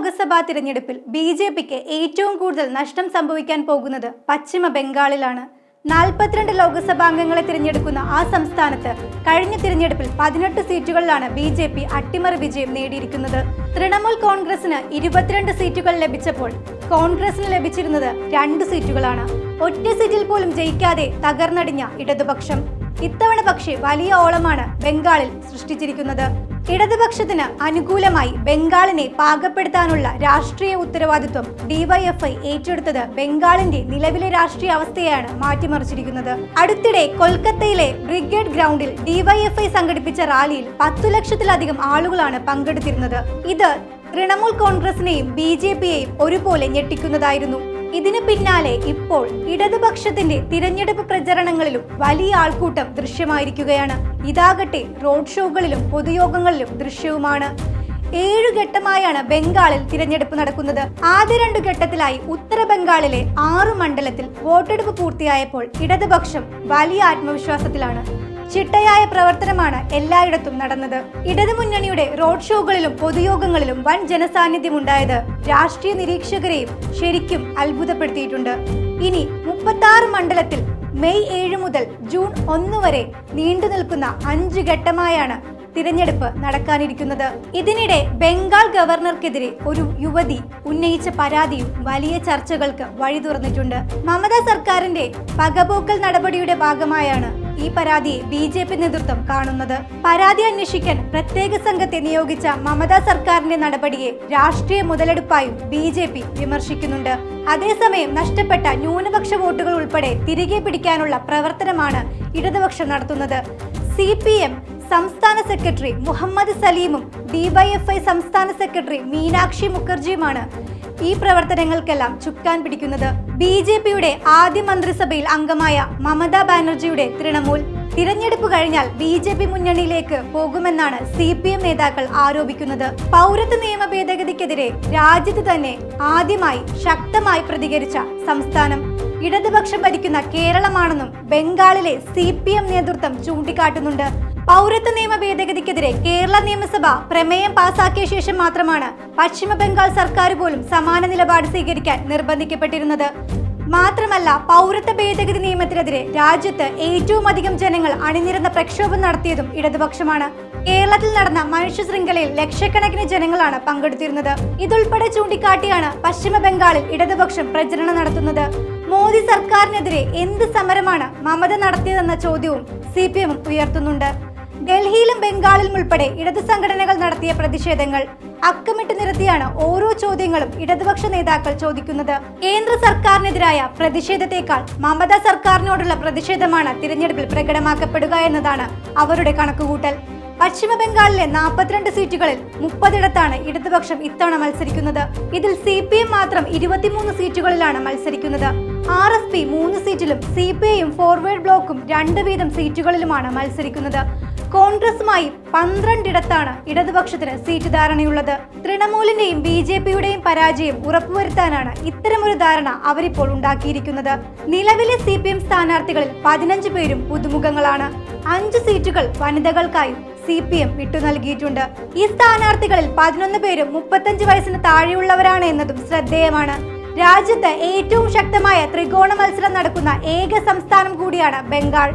ലോക്സഭാ തിരഞ്ഞെടുപ്പിൽ B J പിക്ക് ഏറ്റവും കൂടുതൽ നഷ്ടം സംഭവിക്കാൻ പോകുന്നത് പശ്ചിമ ബംഗാളിലാണ്. നാൽപ്പത്തിരണ്ട് ലോക്സഭാംഗങ്ങളെ തിരഞ്ഞെടുക്കുന്ന ആ സംസ്ഥാനത്ത് കഴിഞ്ഞ തിരഞ്ഞെടുപ്പിൽ പതിനെട്ട് സീറ്റുകളിലാണ് ബി ജെ പി അട്ടിമറി വിജയം നേടിയിരിക്കുന്നത്. തൃണമൂൽ കോൺഗ്രസിന് ഇരുപത്തിരണ്ട് സീറ്റുകൾ ലഭിച്ചപ്പോൾ കോൺഗ്രസിന് ലഭിച്ചിരുന്നത് രണ്ട് സീറ്റുകളാണ്. ഒറ്റ സീറ്റിൽ പോലും ജയിക്കാതെ തകർന്നടിഞ്ഞ ഇടതുപക്ഷം. ഇത്തവണ പക്ഷേ വലിയ ഓളമാണ് ബംഗാളിൽ സൃഷ്ടിച്ചിരിക്കുന്നത്. ഇടതുപക്ഷത്തിന് അനുകൂലമായി ബംഗാളിനെ പാകപ്പെടുത്താനുള്ള രാഷ്ട്രീയ ഉത്തരവാദിത്വം ഡിവൈഎഫ്ഐ ഏറ്റെടുത്തത് ബംഗാളിന്റെ നിലവിലെ രാഷ്ട്രീയ അവസ്ഥയാണ് മാറ്റിമറിച്ചിരിക്കുന്നത്. അടുത്തിടെ കൊൽക്കത്തയിലെ ബ്രിഗേഡ് ഗ്രൗണ്ടിൽ ഡിവൈഎഫ്ഐ സംഘടിപ്പിച്ച റാലിയിൽ പത്തു ലക്ഷത്തിലധികം ആളുകളാണ് പങ്കെടുത്തിരുന്നത്. ഇത് തൃണമൂൽ കോൺഗ്രസിനെയും ബി ജെ പിയെയും ഒരുപോലെ ഞെട്ടിക്കുന്നതായിരുന്നു. ഇതിന് പിന്നാലെ ഇപ്പോൾ ഇടതുപക്ഷത്തിന്റെ തിരഞ്ഞെടുപ്പ് പ്രചരണങ്ങളിലും വലിയ ആൾക്കൂട്ടം ദൃശ്യമായിരിക്കുകയാണ്. ഇതാകട്ടെ റോഡ് ഷോകളിലും പൊതുയോഗങ്ങളിലും ദൃശ്യവുമാണ്. ഏഴു ഘട്ടമായാണ് ബംഗാളിൽ തിരഞ്ഞെടുപ്പ് നടക്കുന്നത്. ആദ്യ രണ്ടു ഘട്ടത്തിലായി ഉത്തര ബംഗാളിലെ ആറു മണ്ഡലത്തിൽ വോട്ടെടുപ്പ് പൂർത്തിയായപ്പോൾ ഇടതുപക്ഷം വലിയ ആത്മവിശ്വാസത്തിലാണ്. ചിട്ടയായ പ്രവർത്തനമാണ് എല്ലായിടത്തും നടന്നത്. ഇടതുമുന്നണിയുടെ റോഡ് ഷോകളിലും പൊതുയോഗങ്ങളിലും വൻ ജനസാന്നിധ്യം ഉണ്ടായത് രാഷ്ട്രീയ നിരീക്ഷകരെയും ശരിക്കും അത്ഭുതപ്പെടുത്തിയിട്ടുണ്ട്. ഇനി മുപ്പത്തി മണ്ഡലത്തിൽ മെയ് ഏഴ് മുതൽ ജൂൺ ഒന്ന് വരെ നീണ്ടു നിൽക്കുന്ന അഞ്ച് ഘട്ടമായാണ് തിരഞ്ഞെടുപ്പ് നടക്കാനിരിക്കുന്നത്. ഇതിനിടെ ബംഗാൾ ഗവർണർക്കെതിരെ ഒരു യുവതി ഉന്നയിച്ച പരാതിയും വലിയ ചർച്ചകൾക്ക് വഴി തുറന്നിട്ടുണ്ട് മമതാ സർക്കാരിന്റെ പകപോക്കൽ നടപടിയുടെ ഭാഗമായാണ് ഈ പരാതി ബി ജെ പി നേതൃത്വം കാണുന്നത്. പരാതി അന്വേഷിക്കാൻ പ്രത്യേക സംഘത്തെ നിയോഗിച്ച മമതാ സർക്കാരിന്റെ നടപടിയെ രാഷ്ട്രീയ മുതലെടുപ്പായും ബി ജെ പി വിമർശിക്കുന്നുണ്ട്. അതേസമയം നഷ്ടപ്പെട്ട ന്യൂനപക്ഷ വോട്ടുകൾ ഉൾപ്പെടെ തിരികെ പിടിക്കാനുള്ള പ്രവർത്തനമാണ് ഇടതുപക്ഷം നടത്തുന്നത്. സി പി എം സംസ്ഥാന സെക്രട്ടറി മുഹമ്മദ് സലീമും ഡിവൈഎഫ്ഐ സംസ്ഥാന സെക്രട്ടറി മീനാക്ഷി മുഖർജിയുമാണ് ഈ പ്രവർത്തനങ്ങൾക്കെല്ലാം ചുക്കാൻ പിടിക്കുന്നത്. ബി ജെ പിയുടെ ആദ്യ മന്ത്രിസഭയിൽ അംഗമായ മമതാ ബാനർജിയുടെ തൃണമൂൽ. തിരഞ്ഞെടുപ്പ് കഴിഞ്ഞാൽ ബി ജെ പി മുന്നണിയിലേക്ക് പോകുമെന്നാണ് സി പി എം നേതാക്കൾ ആരോപിക്കുന്നത്. പൗരത്വ നിയമ ഭേദഗതിക്കെതിരെ രാജ്യത്ത് തന്നെ ആദ്യമായി ശക്തമായി പ്രതികരിച്ച സംസ്ഥാനം. ഇടതുപക്ഷം ഭരിക്കുന്ന കേരളമാണെന്നും ബംഗാളിലെ സി പി എം നേതൃത്വം ചൂണ്ടിക്കാട്ടുന്നുണ്ട്. പൗരത്വ നിയമ ഭേദഗതിക്കെതിരെ കേരള നിയമസഭ പ്രമേയം പാസാക്കിയ ശേഷം മാത്രമാണ് പശ്ചിമ ബംഗാൾ സർക്കാർ പോലും സമാന നിലപാട് സ്വീകരിക്കാൻ നിർബന്ധിക്കപ്പെട്ടിരുന്നത്. മാത്രമല്ല പൗരത്വ ഭേദഗതി നിയമത്തിനെതിരെ രാജ്യത്ത് ഏറ്റവും അധികം ജനങ്ങൾ അണിനിരന്ന പ്രക്ഷോഭം നടത്തിയതും ഇടതുപക്ഷമാണ്. കേരളത്തിൽ നടന്ന മനുഷ്യ ശൃംഖലയിൽ ലക്ഷക്കണക്കിന് ജനങ്ങളാണ് പങ്കെടുത്തിരുന്നത്. ഇതുൾപ്പെടെ ചൂണ്ടിക്കാട്ടിയാണ് പശ്ചിമ ബംഗാളിൽ ഇടതുപക്ഷം പ്രചരണം നടത്തുന്നത്. മോദി സർക്കാരിനെതിരെ എന്ത് സമരമാണ് മമത നടത്തിയതെന്ന ചോദ്യവും സി പി എമ്മും ഉയർത്തുന്നുണ്ട്. ഡൽഹിയിലും ബംഗാളിലും ഉൾപ്പെടെ ഇടതു സംഘടനകൾ നടത്തിയ പ്രതിഷേധങ്ങൾ അക്കമിട്ട് നിരത്തിയാണ് ഓരോ ചോദ്യങ്ങളും ഇടതുപക്ഷ നേതാക്കൾ ചോദിക്കുന്നത്. കേന്ദ്ര സർക്കാരിനെതിരായ പ്രതിഷേധത്തെക്കാൾ മമത സർക്കാരിനോടുള്ള പ്രതിഷേധമാണ് തിരഞ്ഞെടുപ്പിൽ പ്രകടമാക്കപ്പെടുക എന്നതാണ് അവരുടെ കണക്കുകൂട്ടൽ. പശ്ചിമ ബംഗാളിലെ നാൽപ്പത്തിരണ്ട് സീറ്റുകളിൽ മുപ്പതിടത്താണ് ഇടതുപക്ഷം ഇത്തവണ മത്സരിക്കുന്നത്. ഇതിൽ സി പി എം മാത്രം ഇരുപത്തിമൂന്ന് സീറ്റുകളിലാണ് മത്സരിക്കുന്നത്. ആർ എസ് പി മൂന്ന് സീറ്റിലും സി പി ഐയും ഫോർവേഡ് ബ്ലോക്കും രണ്ട് വീതം സീറ്റുകളിലുമാണ് മത്സരിക്കുന്നത്. കോൺഗ്രസുമായി പന്ത്രണ്ടിടത്താണ് ഇടതുപക്ഷത്തിന് സീറ്റ് ധാരണയുള്ളത്. തൃണമൂലിന്റെയും ബി ജെ പിയുടെയും പരാജയം ഉറപ്പുവരുത്താനാണ് ഇത്തരമൊരു ധാരണ അവരിപ്പോൾ ഉണ്ടാക്കിയിരിക്കുന്നത്. നിലവിലെ സി പി എം സ്ഥാനാർത്ഥികളിൽ പതിനഞ്ച് പേരും പുതുമുഖങ്ങളാണ്. അഞ്ച് സീറ്റുകൾ വനിതകൾക്കായും സി പി എം വിട്ടു നൽകിയിട്ടുണ്ട്. ഈ സ്ഥാനാർത്ഥികളിൽ പതിനൊന്ന് പേരും മുപ്പത്തഞ്ച് വയസ്സിന് താഴെയുള്ളവരാണ് എന്നതും ശ്രദ്ധേയമാണ്. രാജ്യത്ത് ഏറ്റവും ശക്തമായ ത്രികോണ മത്സരം നടക്കുന്ന ഏക സംസ്ഥാനം കൂടിയാണ് ബംഗാൾ.